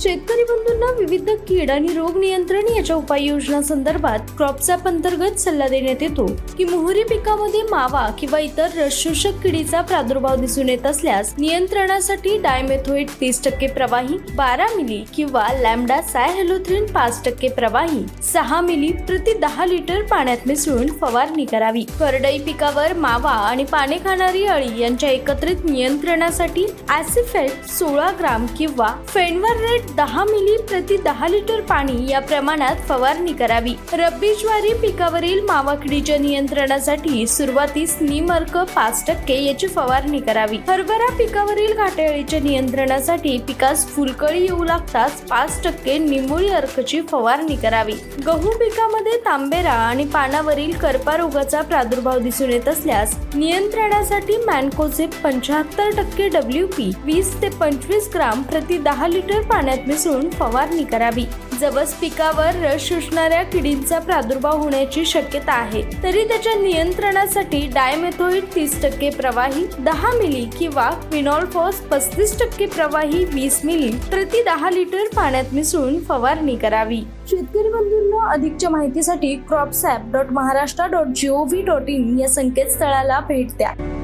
शेतकरी बंधूंना विविध कीड आणि रोग नियंत्रण याच्या उपाययोजना संदर्भात क्रॉपसॅप अंतर्गत सल्ला देण्यात येतो. की मोहरी पिकामध्ये मावा किंवा इतर रसशोषक किडीचा प्रादुर्भाव दिसून येत असल्यास नियंत्रणासाठी डायमेथोइट तीस टक्के प्रवाही बारा मिली किंवा लॅमडा सायहॅलोथ्रिन पाच टक्के प्रवाही सहा मिली प्रति दहा लिटर पाण्यात मिसळून फवारणी करावी. करडई पिकावर मावा आणि पाने खाणारी अळी यांच्या एकत्रित नियंत्रणासाठी ऍसिफेट सोळा ग्राम किंवा फेनवर रेट दहा मिली प्रति दहा लिटर पाणी या प्रमाणात फवारणी करावी. रब्बी ज्वारी पिकावरील मावा किडीच्या नियंत्रणासाठी सुरुवातीस निमर्क पाच टक्के याची फवारणी करावी. हरभरा पिकावरील घाटेअळीच्या नियंत्रणासाठी पिकास फुलकळी येऊ लागताच पाच टक्के निमुळी अर्कची फवारणी करावी. गहू पिकामध्ये तांबेरा आणि पानावरील करपा रोगाचा प्रादुर्भाव दिसून येत असल्यास नियंत्रणासाठी मॅनकोचे पंच्याहत्तर टक्के डब्ल्यू पी वीस ते पंचवीस ग्राम प्रति दहा लिटर पाण्यात मिसळून फवारणी करावी जवस पिकावर रस शोषणाऱ्या किडींचा प्रादुर्भाव होण्याची शक्यता आहे. तरी त्याच्या नियंत्रणासाठी डायमेथोइड तीस टक्के प्रवाही दहा मिली किंवा फिनॉल्फॉस पस्तीस टक्के प्रवाही वीस मिली प्रति दहा लिटर पाण्यात मिसळून फवारणी करावी शेतकरी बंधूंना अधिकच्या माहितीसाठी cropsap dot Maharashtra dot gov dot in या संकेतस्थळाला भेट द्या.